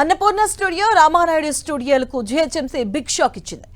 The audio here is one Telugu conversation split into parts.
అన్నపూర్ణ స్టూడియో రామానాయుడు స్టూడియోలకు జిహెచ్ఎంసీ బిగ్ షాక్ ఇచ్చింది.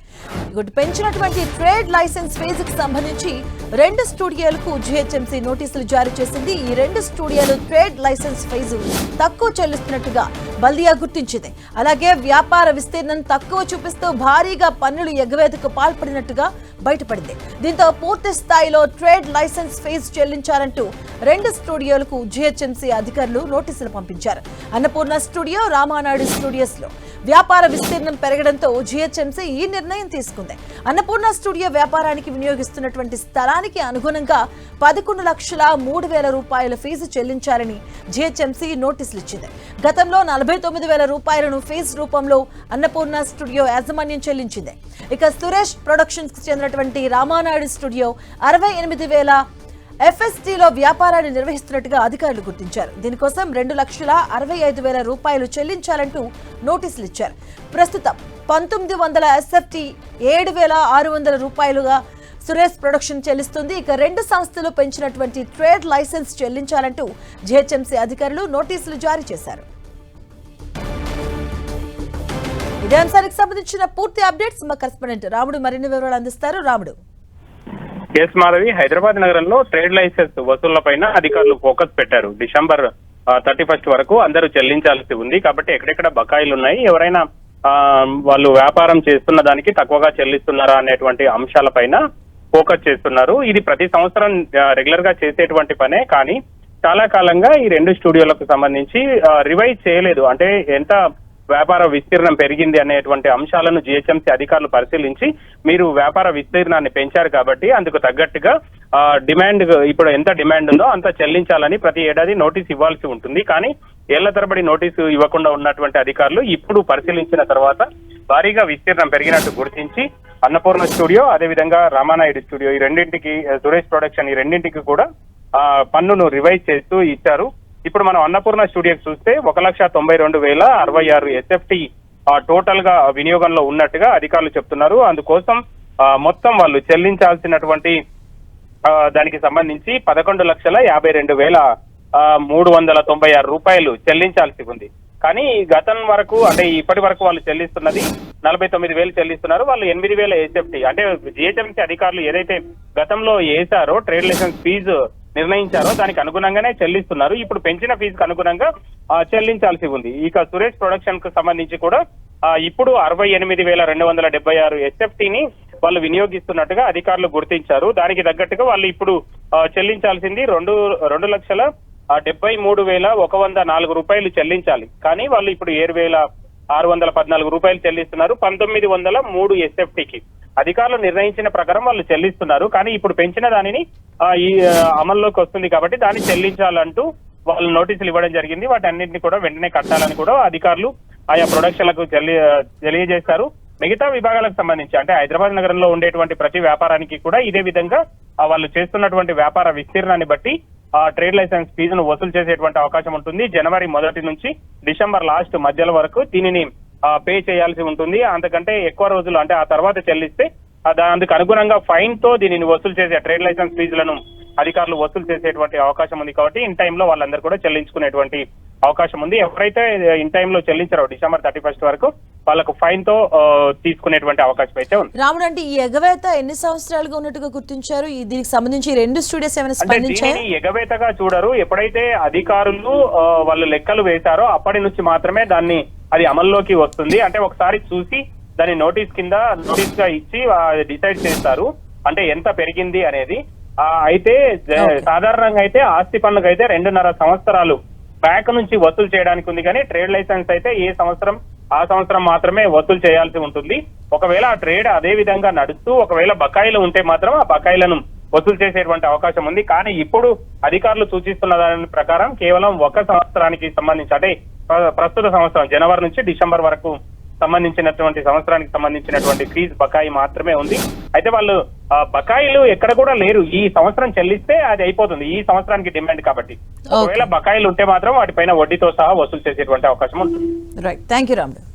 ఇటు పెంచినటువంటి ట్రేడ్ లైసెన్స్ ఫీజుకు సంబంధించి రెండు స్టూడియోలకు జిహెచ్ఎంసీ నోటీసులు జారీ చేసింది. ఈ రెండు స్టూడియోలు ట్రేడ్ లైసెన్స్ ఫీజు తక్కువ చెల్లిస్తున్నట్టుగా బల్దియా గుర్తించింది. అలాగే వ్యాపార విస్తీర్ణం తక్కువ చూపిస్తూ భారీగా పన్నులు ఎగవేతకు పాల్పడినట్టుగా బయటపడింది. దీంతో పూర్తి స్థాయిలో ట్రేడ్ లైసెన్స్ ఫీజు చెల్లించాలంటూ రెండు స్టూడియోలకు జిహెచ్ఎంసీ అధికారులు నోటీసులు పంపించారు. అన్నపూర్ణ స్టూడియో రామానాయుడు స్టూడియోస్లో వ్యాపార విస్తీర్ణం పెరగడంతో జిహెచ్ఎంసీ ఈ నిర్ణయం తీసుకుంది. అన్నపూర్ణ స్టూడియో వ్యాపారానికి వినియోగిస్తున్నటువంటి స్థలానికి అనుగుణంగా పదకొండు లక్షల మూడు వేల రూపాయల ఫీజు చెల్లించాలని జిహెచ్ఎంసీ నోటీసులు ఇచ్చింది. గతంలో నలభై తొమ్మిది వేల రూపాయలను ఫీజు రూపంలో అన్నపూర్ణ స్టూడియో యాజమాన్యం చెల్లించింది. ఇక సురేష్ ప్రొడక్షన్స్కి చెందినటువంటి రామానాయుడు స్టూడియో అరవై ఎనిమిది వేల ఎఫ్ఎస్టీలో వ్యాపారాన్ని నిర్వహిస్తున్నట్టుగా అధికారులు గుర్తించారు. దీనికోసం రెండు లక్షల అరవై ఐదు వేల రూపాయలు చెల్లించాలంటూ నోటీసులు ఇచ్చారు. ప్రస్తుతం పంతొమ్మిది వందల ఎస్ఎఫ్టీ ఏడు వేల ఆరు వందల రూపాయలుగా సురేష్ ప్రొడక్షన్ చెల్లిస్తుంది. ఇక రెండు సంస్థలు పెంచినటువంటి ట్రేడ్ లైసెన్స్ చెల్లించాలంటూ జిహెచ్ఎంసీ అధికారులు నోటీసులు జారీ చేశారు. ఇదే అంశానికి సంబంధించిన పూర్తి అప్డేట్స్ మా కరెస్పాండెంట్ రాముడు మరిన్ని వివరాలు అందిస్తారు. రాముడు. కేఎస్ మాధవి హైదరాబాద్ నగరంలో ట్రేడ్ లైసెన్స్ వసూళ్ళపైన అధికారులు ఫోకస్ పెట్టారు. డిసెంబర్ థర్టీ ఫస్ట్ వరకు అందరూ చెల్లించాల్సి ఉంది కాబట్టి ఎక్కడెక్కడ బకాయిలు ఉన్నాయి ఎవరైనా వాళ్ళు వ్యాపారం చేస్తున్న దానికి తక్కువగా చెల్లిస్తున్నారా అనేటువంటి అంశాలపైన ఫోకస్ చేస్తున్నారు. ఇది ప్రతి సంవత్సరం రెగ్యులర్గా చేసేటువంటి పనే కానీ చాలా కాలంగా ఈ రెండు స్టూడియోలకు సంబంధించి రివైజ్ చేయలేదు. అంటే ఎంత వ్యాపార విస్తీర్ణం పెరిగింది అనేటువంటి అంశాలను జిహెచ్ఎంసీ అధికారులు పరిశీలించి మీరు వ్యాపార విస్తీర్ణాన్ని పెంచారు కాబట్టి అందుకు తగ్గట్టుగా డిమాండ్ ఇప్పుడు ఎంత డిమాండ్ ఉందో అంత చెల్లించాలని ప్రతి ఏడాది నోటీస్ ఇవ్వాల్సి ఉంటుంది. కానీ ఏళ్ళ తరబడి నోటీసు ఇవ్వకుండా ఉన్నటువంటి అధికారులు ఇప్పుడు పరిశీలించిన తర్వాత భారీగా విస్తీర్ణం పెరిగినట్టు గుర్తించి అన్నపూర్ణ స్టూడియో అదేవిధంగా రామానాయుడు స్టూడియో ఈ రెండింటికి సురేష్ ప్రొడక్షన్ ఈ రెండింటికి కూడా పన్నును రివైజ్ చేస్తూ ఇచ్చారు. ఇప్పుడు మనం అన్నపూర్ణ స్టూడియోకి చూస్తే ఒక లక్ష తొంభై రెండు వేల అరవై ఆరు ఎస్ఎఫ్టి టోటల్గా వినియోగంలో ఉన్నట్టుగా అధికారులు చెప్తున్నారు. అందుకోసం మొత్తం వాళ్ళు చెల్లించాల్సినటువంటి దానికి సంబంధించి పదకొండు లక్షల యాభై రెండు వేల ఆ, మూడు వందల తొంభై ఆరు రూపాయలు చెల్లించాల్సి ఉంది. కానీ గతం వరకు అంటే ఇప్పటి వరకు వాళ్ళు చెల్లిస్తున్నది నలభై తొమ్మిది వేలు చెల్లిస్తున్నారు. వాళ్ళు ఎనిమిది వేల ఎస్ఎఫ్టీ అంటే జిహెచ్ఎంసీ అధికారులు ఏదైతే గతంలో వేశారో ట్రేడ్ లైసెన్స్ ఫీజు నిర్ణయించారో దానికి అనుగుణంగానే చెల్లిస్తున్నారు. ఇప్పుడు పెంచిన ఫీజుకు అనుగుణంగా చెల్లించాల్సి ఉంది. ఇక సురేష్ ప్రొడక్షన్కు సంబంధించి కూడా ఇప్పుడు అరవై ఎనిమిది వేల రెండు వందల డెబ్బై ఆరు ఎస్ఎఫ్టీని వాళ్ళు వినియోగిస్తున్నట్టుగా అధికారులు గుర్తించారు. దానికి తగ్గట్టుగా వాళ్ళు ఇప్పుడు చెల్లించాల్సింది రెండు రెండు లక్షల డెబ్బై మూడు వేల ఒక వంద నాలుగు రూపాయలు చెల్లించాలి. కానీ వాళ్ళు ఇప్పుడు ఏడు వేల ఆరు వందల పద్నాలుగు రూపాయలు చెల్లిస్తున్నారు. పంతొమ్మిది వందల మూడు ఎస్ఎఫ్టీకి అధికారులు నిర్ణయించిన ప్రకారం వాళ్ళు చెల్లిస్తున్నారు. కానీ ఇప్పుడు పెంచిన దానిని ఈ అమల్లోకి వస్తుంది కాబట్టి దాన్ని చెల్లించాలంటూ వాళ్ళు నోటీసులు ఇవ్వడం జరిగింది. వాటి అన్నింటినీ కూడా వెంటనే కట్టాలని కూడా అధికారులు ఆయా ప్రొడక్షన్లకు తెలియజేశారు. మిగతా విభాగాలకు సంబంధించి అంటే హైదరాబాద్ నగరంలో ఉండేటువంటి ప్రతి వ్యాపారానికి కూడా ఇదే విధంగా వాళ్ళు చేస్తున్నటువంటి వ్యాపార విస్తీర్ణాన్ని బట్టి ఆ ట్రేడ్ లైసెన్స్ ఫీజును వసూలు చేసేటువంటి అవకాశం ఉంటుంది. జనవరి మొదటి నుంచి డిసెంబర్ లాస్ట్ మధ్యల వరకు దీనిని పే చేయాల్సి ఉంటుంది. అంతకంటే ఎక్కువ రోజులు అంటే ఆ తర్వాత చెల్లిస్తే ఆ అందుకు అనుగుణంగా ఫైన్తో దీనిని వసూలు చేసే ట్రేడ్ లైసెన్స్ ఫీజులను అధికారులు వసూలు చేసేటువంటి అవకాశం ఉంది కాబట్టి ఇన్ టైంలో వాళ్ళందరూ కూడా చెల్లించుకునేటువంటి అవకాశం ఉంది. ఎవరైతే ఇన్ టైంలో చెల్లించారో డిసెంబర్ థర్టీ ఫస్ట్ వరకు వాళ్ళకు ఫైన్తో తీసుకునేటువంటి అవకాశం అయితే ఉంది. రాముడు అంటే ఈ ఎగవేత ఎన్ని సంవత్సరాలుగా ఉన్నట్టుగా గుర్తించారు? దీనికి సంబంధించి రెండు స్టూడియోస్ ఏమైనా ఎగవేతగా చూడరు. ఎప్పుడైతే అధికారులు వాళ్ళు లెక్కలు వేశారో అప్పటి నుంచి మాత్రమే దాన్ని అది అమల్లోకి వస్తుంది. అంటే ఒకసారి చూసి దాన్ని నోటీస్ కింద నోటీస్గా ఇచ్చి డిసైడ్ చేస్తారు. అంటే ఎంత పెరిగింది అనేది అయితే. సాధారణంగా అయితే ఆస్తి పన్నుకు అయితే రెండున్నర సంవత్సరాలు బ్యాంక్ నుంచి వసూలు చేయడానికి ఉంది కానీ ట్రేడ్ లైసెన్స్ అయితే ఏ సంవత్సరం ఆ సంవత్సరం మాత్రమే వసూలు చేయాల్సి ఉంటుంది. ఒకవేళ ఆ ట్రేడ్ అదే విధంగా నడుస్తూ ఒకవేళ బకాయిలు ఉంటే మాత్రం ఆ బకాయిలను వసూలు చేసేటువంటి అవకాశం ఉంది. కానీ ఇప్పుడు అధికారులు సూచిస్తున్న దాని ప్రకారం కేవలం ఒక సంవత్సరానికి సంబంధించి అంటే ప్ర- ప్రస్తుత సంవత్సరం జనవరి నుంచి డిసెంబర్ వరకు సంబంధించినటువంటి సంవత్సరానికి సంబంధించినటువంటి ఫీజు బకాయి మాత్రమే ఉంది. అయితే వాళ్ళు బకాయిలు ఎక్కడ కూడా లేరు. ఈ సంవత్సరం చెల్లిస్తే అది అయిపోతుంది. ఈ సంవత్సరానికి డిమాండ్ కాబట్టి. ఒకవేళ బకాయిలు ఉంటే మాత్రం వాటిపైన వడ్డీతో సహా వసూలు చేసేటువంటి అవకాశం ఉంటుంది. రైట్ థ్యాంక్ యూ రాముడు